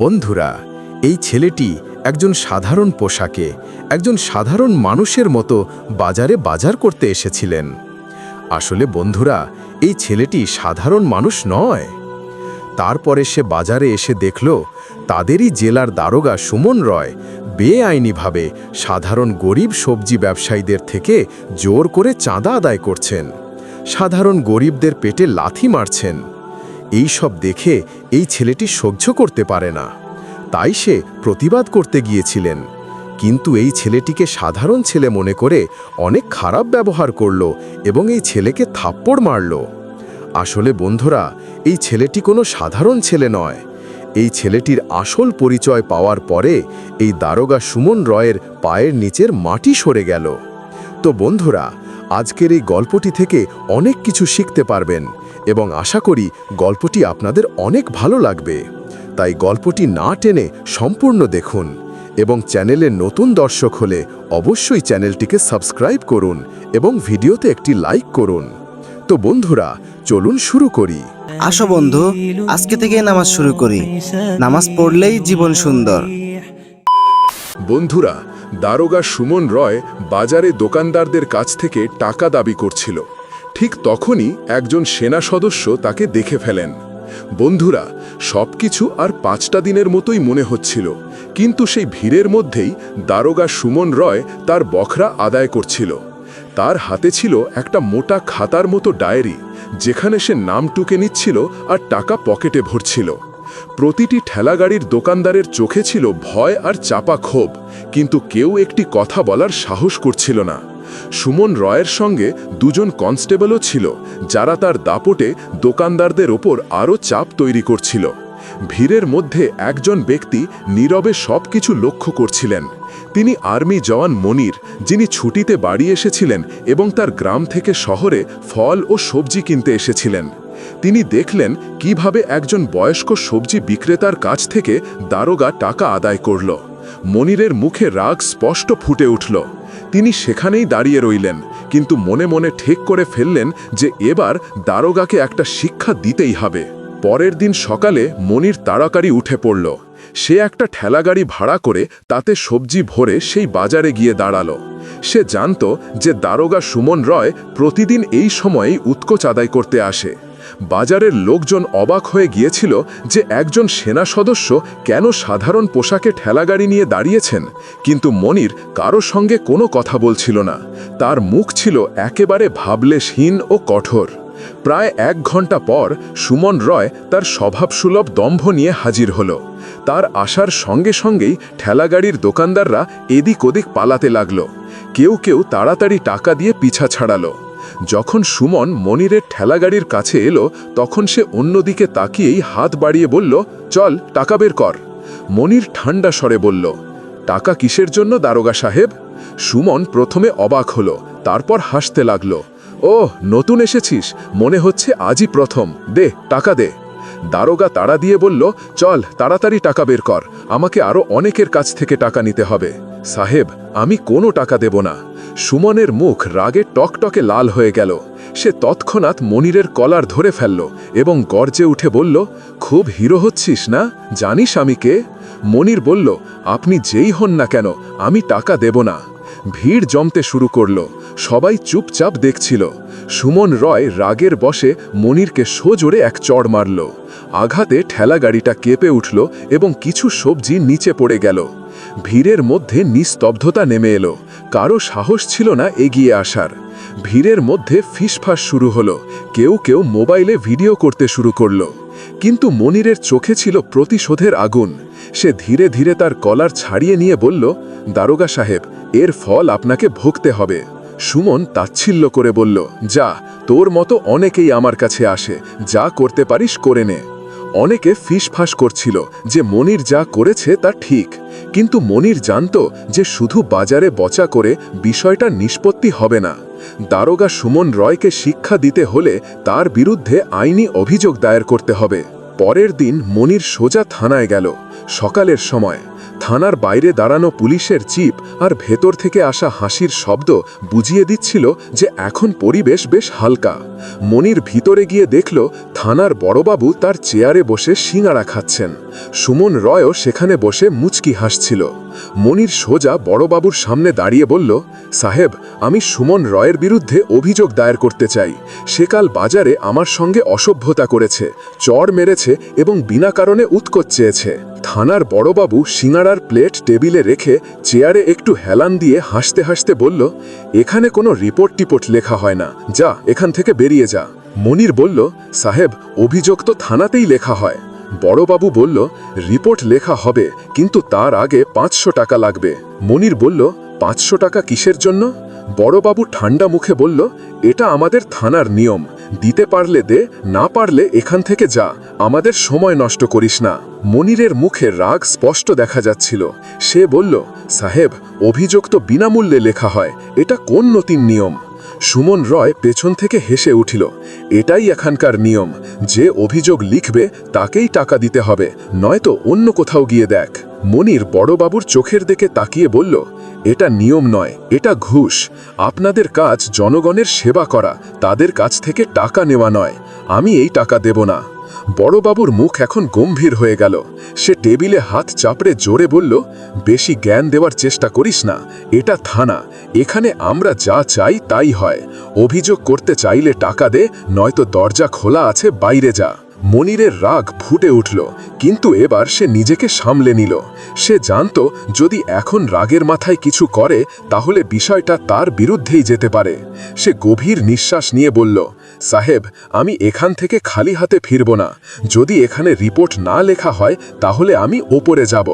বন্ধুরা, এই ছেলেটি একজন সাধারণ পোশাকে, একজন সাধারণ মানুষের মতো বাজারে বাজার করতে এসেছিলেন। আসলে বন্ধুরা, এই ছেলেটি সাধারণ মানুষ নয়। তারপরে সে বাজারে এসে দেখল, তাদেরই জেলার দারোগা সুমন রয় বেআইনিভাবে সাধারণ গরিব সবজি ব্যবসায়ীদের থেকে জোর করে চাঁদা আদায় করছেন। সাধারণ গরিবদের পেটে লাথি মারছেন। এই সব দেখে এই ছেলেটি সহ্য করতে পারে না। তাই সে প্রতিবাদ করতে গিয়েছিলেন। কিন্তু এই ছেলেটিকে সাধারণ ছেলে মনে করে অনেক খারাপ ব্যবহার করল এবং এই ছেলেকে থাপ্পড় মারল। আসলে বন্ধুরা, এই ছেলেটি কোনো সাধারণ ছেলে নয়। এই ছেলেটির আসল পরিচয় পাওয়ার পরে এই দারোগা সুমন রয়ের পায়ের নিচের মাটি সরে গেল। তো বন্ধুরা, আজকের এই গল্পটি থেকে অনেক কিছু শিখতে পারবেন। এবং আশা করি গল্পটি আপনাদের অনেক ভালো লাগবে। তাই গল্পটি না টেনে সম্পূর্ণ দেখুন এবং চ্যানেলের নতুন দর্শক হলে অবশ্যই চ্যানেলটিকে সাবস্ক্রাইব করুন এবং ভিডিওতে একটি লাইক করুন। তো বন্ধুরা চলুন শুরু করি। আসো বন্ধু আজকে থেকে নামাজ শুরু করি। নামাজ পড়লেই জীবন সুন্দর। বন্ধুরা দারোগা সুমন রয় বাজারে দোকানদারদের কাছ থেকে টাকা দাবি করছিল। ঠিক তখনই একজন সেনা সদস্য তাকে দেখে ফেলেন। বন্ধুরা, সবকিছু আর পাঁচটা দিনের মতোই মনে হচ্ছিল, কিন্তু সেই ভিড়ের মধ্যেই দারোগা সুমন রয় তার বখরা আদায় করছিল। তার হাতে ছিল একটা মোটা খাতার মতো ডায়েরি, যেখানে সে নাম টুকে নিচ্ছিল আর টাকা পকেটে ভরছিল। প্রতিটি ঠেলাগাড়ির দোকানদারের চোখে ছিল ভয় আর চাপা ক্ষোভ, কিন্তু কেউ একটি কথা বলার সাহস করছিল না। সুমন রয়ের সঙ্গে দুজন কনস্টেবলও ছিল, যারা তার দাপটে দোকানদারদের ওপর আরও চাপ তৈরি করছিল। ভিড়ের মধ্যে একজন ব্যক্তি নীরবে সব কিছু লক্ষ্য করছিলেন। তিনি আর্মি জওয়ান মনির, যিনি ছুটিতে বাড়ি এসেছিলেন এবং তার গ্রাম থেকে শহরে ফল ও সবজি কিনতে এসেছিলেন। তিনি দেখলেন কীভাবে একজন বয়স্ক সবজি বিক্রেতার কাছ থেকে দারোগা টাকা আদায় করল। মনিরের মুখে রাগ স্পষ্ট ফুটে উঠল। তিনি সেখানেই দাঁড়িয়ে রইলেন, কিন্তু মনে মনে ঠিক করে ফেললেন যে এবার দারোগাকে একটা শিক্ষা দিতেই হবে। পরের দিন সকালে মনির তাড়াতাড়ি উঠে পড়ল। সে একটা ঠেলাগাড়ি ভাড়া করে তাতে সবজি ভরে সেই বাজারে গিয়ে দাঁড়াল। সে জানত যে দারোগা সুমন রয় প্রতিদিন এই সময়েই উৎকোচ আদায় করতে আসে। বাজারের লোকজন অবাক হয়ে গিয়েছিল যে একজন সেনা সদস্য কেন সাধারণ পোশাকে ঠেলাগাড়ি নিয়ে দাঁড়িয়েছেন। কিন্তু মনির কারও সঙ্গে কোনো কথা বলছিল না। তার মুখ ছিল একেবারে ভাবলেশহীন ও কঠোর। প্রায় এক ঘণ্টা পর সুমন রয় তার স্বভাবসুলভ দম্ভ নিয়ে হাজির হল। তার আসার সঙ্গে সঙ্গেই ঠেলাগাড়ির দোকানদাররা এদিক ওদিক পালাতে লাগল। কেউ কেউ তাড়াতাড়ি টাকা দিয়ে পিছা ছাড়ালো। যখন সুমন মনিরের ঠেলাগাড়ির কাছে এলো, তখন সে অন্যদিকে তাকিয়েই হাত বাড়িয়ে বলল, চল, টাকা বের কর। মনির ঠান্ডা স্বরে বলল, টাকা কিসের জন্য, দারোগা সাহেব? সুমন প্রথমে অবাক হলো, তারপর হাসতে লাগল ও নতুন এসেছিস, মনে হচ্ছে আজই প্রথম, দে, টাকা দে। দারোগা তাড়া দিয়ে বলল, চল, তাড়াতাড়ি টাকা বের কর, আমাকে আরও অনেকের কাছ থেকে টাকা নিতে হবে। সাহেব, আমি কোনো টাকা দেব না। সুমনের মুখ রাগে টকটকে লাল হয়ে গেল। সে তৎক্ষণাৎ মনিরের কলার ধরে ফেলল এবং গর্জে উঠে বলল, খুব হিরো হচ্ছিস না? জানিস আমি কে? মনির বলল, আপনি যেই হন না কেন, আমি টাকা দেব না। ভিড় জমতে শুরু করল। সবাই চুপচাপ দেখছিল। সুমন রয় রাগের বসে মনিরকে সোজোরে এক চড় মারল। আঘাতে ঠেলা গাড়িটা কেঁপে উঠল এবং কিছু সবজি নিচে পড়ে গেল। ভিড়ের মধ্যে নিস্তব্ধতা নেমে এলো। কারও সাহস ছিল না এগিয়ে আসার। ভিড়ের মধ্যে ফিসফাস শুরু হলো। কেউ কেউ মোবাইলে ভিডিও করতে শুরু করল। কিন্তু মনিরের চোখে ছিল প্রতিশোধের আগুন। সে ধীরে ধীরে তার কলার ছাড়িয়ে নিয়ে বলল, দারোগা সাহেব, এর ফল আপনাকে ভুগতে হবে। সুমন তাচ্ছিল্য করে বলল, যা, তোর মতো অনেকেই আমার কাছে আসে। যা করতে পারিস করে নে। অনেকে ফিসফাস করছিল যে মনির যা করেছে তা ঠিক। কিন্তু মনির জানত যে শুধু বাজারে বচা করে বিষয়টা নিষ্পত্তি হবে না। দারোগা সুমন রয়কে শিক্ষা দিতে হলে তার বিরুদ্ধে আইনি অভিযোগ দায়ের করতে হবে। পরের দিন মনির সোজা থানায় গেল। সকালের সময় থানার বাইরে দাঁড়ানো পুলিশের চিপ আর ভেতর থেকে আসা হাসির শব্দ বুঝিয়ে দিচ্ছিল যে এখন পরিবেশ বেশ হালকা। মনির ভিতরে গিয়ে দেখল থানার বড়বাবু তার চেয়ারে বসে সিঙাড়া খাচ্ছেন। সুমন রয়ও সেখানে বসে মুচকি হাসছিল। মনির সোজা বড়বাবুর সামনে দাঁড়িয়ে বলল, সাহেব, আমি সুমন রয়ের বিরুদ্ধে অভিযোগ দায়ের করতে চাই। সে কাল বাজারে আমার সঙ্গে অসভ্যতা করেছে চড় মেরেছে এবং বিনা কারণে উৎকোচ চেয়েছে। থানার বড়বাবু সিঙাড়ার প্লেট টেবিলে রেখে চেয়ারে একটু হেলান দিয়ে হাসতে হাসতে বলল, এখানে কোনো রিপোর্ট টিপোর্ট লেখা হয় না। যা, এখান থেকে বেরিয়ে যা। মনির বলল, সাহেব, অভিযোগ তো থানাতেই লেখা হয়। বড়বাবু বলল, রিপোর্ট লেখা হবে, কিন্তু তার আগে পাঁচশো টাকা লাগবে। মনির বলল, পাঁচশো টাকা কিসের জন্য? বড়বাবু ঠান্ডা মুখে বলল, এটা আমাদের থানার নিয়ম। দিতে পারলে দে, না পারলে এখান থেকে যা। আমাদের সময় নষ্ট করিস না। মনিরের মুখে রাগ স্পষ্ট দেখা যাচ্ছিল। সে বলল, সাহেব, অভিযোগ তো বিনামূল্যে লেখা হয়। এটা কোন নতুন নিয়ম? সুমন রয় পেছন থেকে হেসে উঠিল, এটাই এখানকার নিয়ম। যে অভিযোগ লিখবে, তাকেই টাকা দিতে হবে। নয়তো অন্য কোথাও গিয়ে দেখ। মনির বড়বাবুর চোখের দিকে তাকিয়ে বলল, এটা নিয়ম নয়, এটা ঘুষ। আপনাদের কাজ জনগণের সেবা করা, তাদের কাছ থেকে টাকা নেওয়া নয়। আমি এই টাকা দেব না। বড়বাবুর মুখ এখন গম্ভীর হয়ে গেল। সে টেবিলে হাত চাপড়ে জোরে বলল, বেশি জ্ঞান দেওয়ার চেষ্টা করিস না, এটা থানা। এখানে আমরা যা চাই তাই হয়। অভিযোগ করতে চাইলে টাকা দে, নয়তো দরজা খোলা আছে, বাইরে যা। মনিরের রাগ ফুটে উঠল, কিন্তু এবার সে নিজেকে সামলে নিল। সে জানত, যদি এখন রাগের মাথায় কিছু করে, তাহলে বিষয়টা তার বিরুদ্ধেই যেতে পারে। সে গভীর নিঃশ্বাস নিয়ে বলল, সাহেব, আমি এখান থেকে খালি হাতে ফিরব না। যদি এখানে রিপোর্ট না লেখা হয়, তাহলে আমি ওপরে যাব।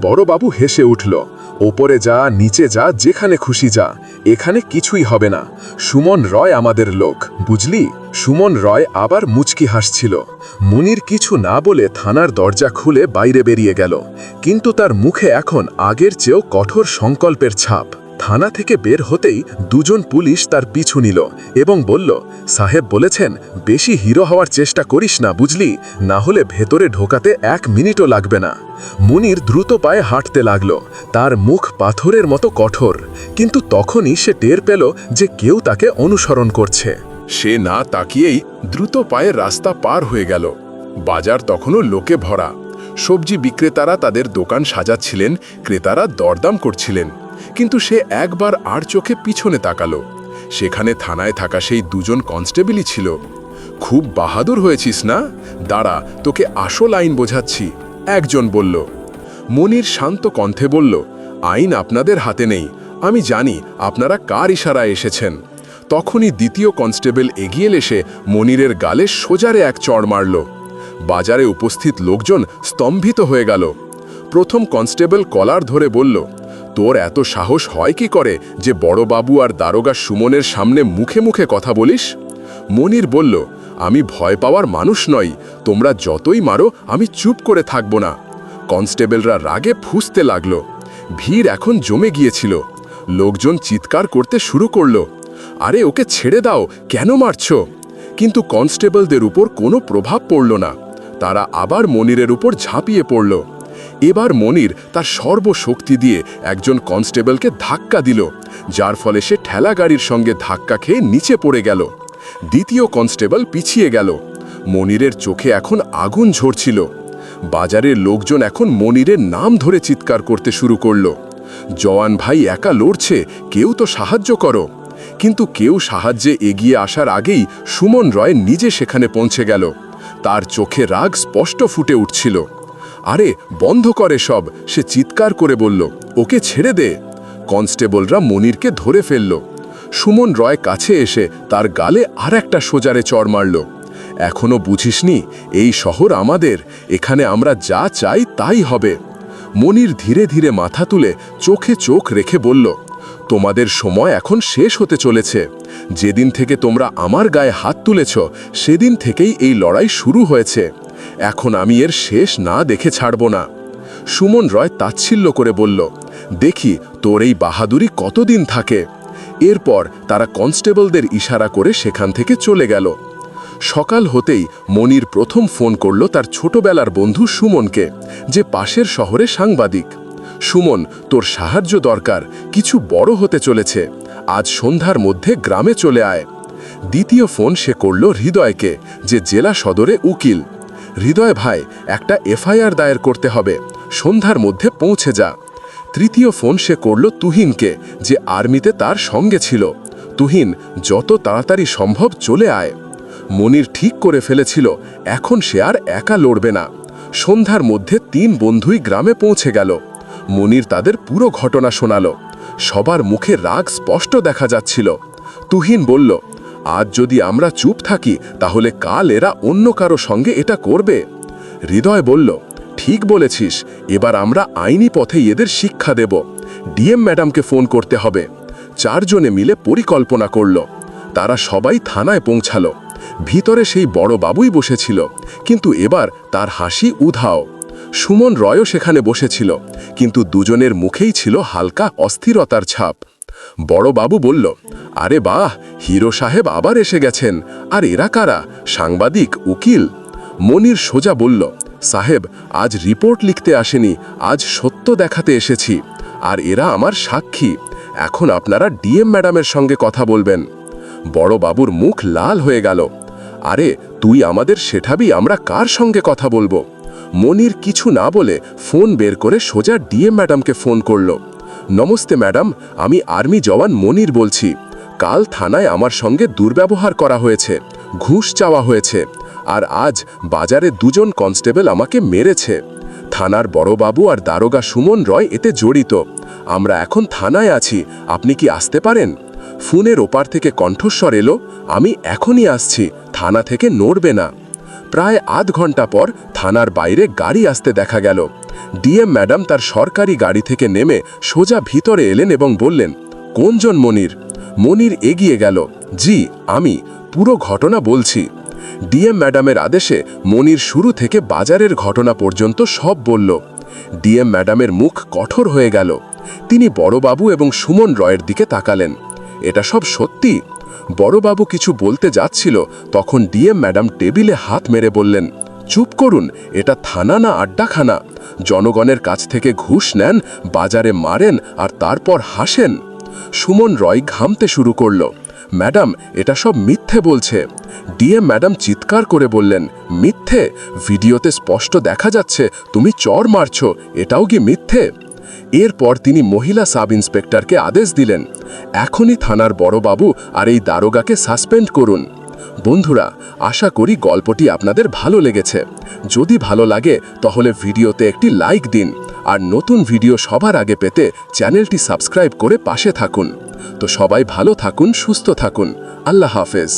বড়বাবু হেসে উঠল, ওপরে যা, নিচে যা, যেখানে খুশি যা। এখানে কিছুই হবে না। সুমন রয় আমাদের লোক, বুঝলি? সুমন রয় আবার মুচকি হাসছিল। মুনির কিছু না বলে থানার দরজা খুলে বাইরে বেরিয়ে গেল। কিন্তু তার মুখে এখন আগের চেয়েও কঠোর সংকল্পের ছাপ। থানা থেকে বের হতেই দুজন পুলিশ তার পিছু নিল এবং বলল, সাহেব বলেছেন, বেশি হিরো হওয়ার চেষ্টা করিস না বুঝলি, না হলে ভেতরে ঢোকাতে এক মিনিটও লাগবে না। মুনির দ্রুত পায়ে হাঁটতে লাগল। তার মুখ পাথরের মতো কঠোর। কিন্তু তখনই সে টের পেল যে কেউ তাকে অনুসরণ করছে। সে না তাকিয়েই দ্রুত পায়ে রাস্তা পার হয়ে গেল। বাজার তখনও লোকে ভরা। সবজি বিক্রেতারা তাদের দোকান সাজাচ্ছিলেন, ক্রেতারা দরদাম করছিলেন। কিন্তু সে একবার আর চোখে পিছনে তাকালো। সেখানে থানায় থাকা সেই দুজন কনস্টেবলই ছিল। খুব বাহাদুর হয়েছিস না? দাঁড়া, তোকে আসল আইন বোঝাচ্ছি। একজন বলল। মনির শান্ত কণ্ঠে বলল, আইন আপনাদের হাতে নেই। আমি জানি আপনারা কার ইশারায় এসেছেন। তখনই দ্বিতীয় কনস্টেবল এগিয়ে এসে মনিরের গালে সোজারে এক চড় মারল। বাজারে উপস্থিত লোকজন স্তম্ভিত হয়ে গেল। প্রথম কনস্টেবল কলার ধরে বলল তোর এত সাহস হয় কি করে যে বড়বাবু আর দারোগা সুমনের সামনে মুখে মুখে কথা বলিস? মনির বলল, আমি ভয় পাওয়ার মানুষ নই। তোমরা যতই মারো, আমি চুপ করে থাকব না। কনস্টেবলরা রাগে ফুসতে লাগল। ভিড় এখন জমে গিয়েছিল। লোকজন চিৎকার করতে শুরু করল। আরে, ওকে ছেড়ে দাও। কেন মারছ? কিন্তু কনস্টেবলদের উপর কোনো প্রভাব পড়ল না। তারা আবার মনিরের উপর ঝাঁপিয়ে পড়ল। এবার মনির তার সর্বশক্তি দিয়ে একজন কনস্টেবলকে ধাক্কা দিল, যার ফলে সে ঠেলা গাড়ির সঙ্গে ধাক্কা খেয়ে নিচে পড়ে গেল। দ্বিতীয় কনস্টেবল পিছিয়ে গেল। মনিরের চোখে এখন আগুন ঝরছিল। বাজারের লোকজন এখন মনিরের নাম ধরে চিৎকার করতে শুরু করল। জওয়ান ভাই একা লড়ছে, কেউ তো সাহায্য করো। কিন্তু কেউ সাহায্যে এগিয়ে আসার আগেই সুমন রয় নিজে সেখানে পৌঁছে গেল। তার চোখে রাগ স্পষ্ট ফুটে উঠছিল। আরে, বন্ধ করে সব। সে চিৎকার করে বলল, ওকে ছেড়ে দে। কনস্টেবলরা মনিরকে ধরে ফেলল। সুমন রয় কাছে এসে তার গালে আর একটা সোজারে চড় মারল। এখনও বুঝিসনি, এই শহর আমাদের। এখানে আমরা যা চাই তাই হবে। মনির ধীরে ধীরে মাথা তুলে চোখে চোখ রেখে বলল, তোমাদের সময় এখন শেষ হতে চলেছে। যেদিন থেকে তোমরা আমার গায়ে হাত তুলেছ, সেদিন থেকেই এই লড়াই শুরু হয়েছে। এখন আমি এর শেষ না দেখে ছাড়ব না। সুমন রয় তাচ্ছিল্য করে বলল, দেখি তোর এই বাহাদুরি কতদিন থাকে? এরপর তারা কনস্টেবলদের ইশারা করে সেখান থেকে চলে গেল। সকাল হতেই মনির প্রথম ফোন করল তার ছোটবেলার বন্ধু সুমনকে, যে পাশের শহরে সাংবাদিক। সুমন, তোর সাহায্য দরকার, কিছু বড় হতে চলেছে। আজ সন্ধ্যার মধ্যে গ্রামে চলে আয়। দ্বিতীয় ফোন সে করল হৃদয়কে, যে জেলা সদরে উকিল। হৃদয় ভাই, একটা এফআইআর দায়ের করতে হবে। সন্ধ্যার মধ্যে পৌঁছে যা। তৃতীয় ফোন সে করল তুহিনকে, যে আর্মিতে তার সঙ্গে ছিল। তুহিন, যত তাড়াতাড়ি সম্ভব চলে আয়। মনির ঠিক করে ফেলেছিল, এখন সে আর একা লড়বে না। সন্ধ্যার মধ্যে তিন বন্ধুই গ্রামে পৌঁছে গেল। মনির তাদের পুরো ঘটনা শোনালো। সবার মুখে রাগ স্পষ্ট দেখা যাচ্ছিল। তুহিন বলল আজ যদি আমরা চুপ থাকি, তাহলে কাল এরা অন্য কারও সঙ্গে এটা করবে। হৃদয় বলল, ঠিক বলেছিস, এবার আমরা আইনি পথে এদের শিক্ষা দেব। ডিএম ম্যাডামকে ফোন করতে হবে। চারজনে মিলে পরিকল্পনা করল। তারা সবাই থানায় পৌঁছালো। ভিতরে সেই বড় বাবুই বসেছিল, কিন্তু এবার তার হাসি উধাও। সুমন রয়ও সেখানে বসেছিল, কিন্তু দুজনের মুখেই ছিল হালকা অস্থিরতার ছাপ। বড় বাবু বলল, আরে বাহ, হিরো সাহেব আবার এসে গেছেন। আর এরা কারা? সাংবাদিক, উকিল? মনির সোজা বলল, সাহেব, আজ রিপোর্ট লিখতে আসেনি, আজ সত্য দেখাতে এসেছি। আর এরা আমার সাক্ষী। এখন আপনারা ডিএম ম্যাডামের সঙ্গে কথা বলবেন। বড় বাবুর মুখ লাল হয়ে গেল। আরে, তুই আমাদের শেঠাবি, আমরা কার সঙ্গে কথা বলব? মনির কিছু না বলে ফোন বের করে সোজা ডিএম ম্যাডামকে ফোন করল। নমস্তে ম্যাডাম, আমি আর্মি জওয়ান মনির বলছি। কাল থানায় আমার সঙ্গে দুর্ব্যবহার করা হয়েছে, ঘুষ চাওয়া হয়েছে, আর আজ বাজারে দুজন কনস্টেবল আমাকে মেরেছে। থানার বড়বাবু আর দারোগা সুমন রয় এতে জড়িত। আমরা এখন থানায় আছি, আপনি কি আসতে পারেন? ফোনের ওপার থেকে কণ্ঠস্বর এলো, আমি এখনই আসছি, থানা থেকে নড়বে না। প্রায় আধ ঘণ্টা পর থানার বাইরে গাড়ি আসতে দেখা গেল। ডিএম ম্যাডাম তার সরকারি গাড়ি থেকে নেমে সোজা ভিতরে এলেন এবং বললেন, কোনজন মনির? মনির এগিয়ে গেল, জি, আমি, পুরো ঘটনা বলছি। ডিএম ম্যাডামের আদেশে মনির শুরু থেকে বাজারের ঘটনা পর্যন্ত সব বলল। ডিএম ম্যাডামের মুখ কঠোর হয়ে গেল। তিনি বড়বাবু এবং সুমন রয়ের দিকে তাকালেন। এটা সব সত্যি? বড়বাবু কিছু বলতে যাচ্ছিল, তখন ডিএম ম্যাডাম টেবিলে হাত মেরে বললেন, চুপ করুন, এটা থানা না আড্ডাখানা? জনগণের কাছ থেকে ঘুষ নেন, বাজারে মারেন আর তারপর হাসেন। সুমন রয় ঘামতে শুরু করল, ম্যাডাম, এটা সব মিথ্যে বলছে। ডিএম ম্যাডাম চিৎকার করে বললেন, মিথ্যে? ভিডিওতে স্পষ্ট দেখা যাচ্ছে, তুমি চর মারছ, এটাও কি মিথ্যে? এরপর তিনি মহিলা সাব ইন্সপেক্টরকে আদেশ দিলেন, এখনই থানার বড়বাবু আর এই দারোগাকে সাসপেন্ড করুন। বন্ধুরা, আশা করি গল্পটি আপনাদের ভালো লেগেছে। যদি ভালো লাগে, তাহলে ভিডিওতে একটি লাইক দিন, আর নতুন ভিডিও সবার আগে পেতে চ্যানেলটি সাবস্ক্রাইব করে পাশে থাকুন। তো সবাই ভালো থাকুন, সুস্থ থাকুন। আল্লাহ হাফেজ।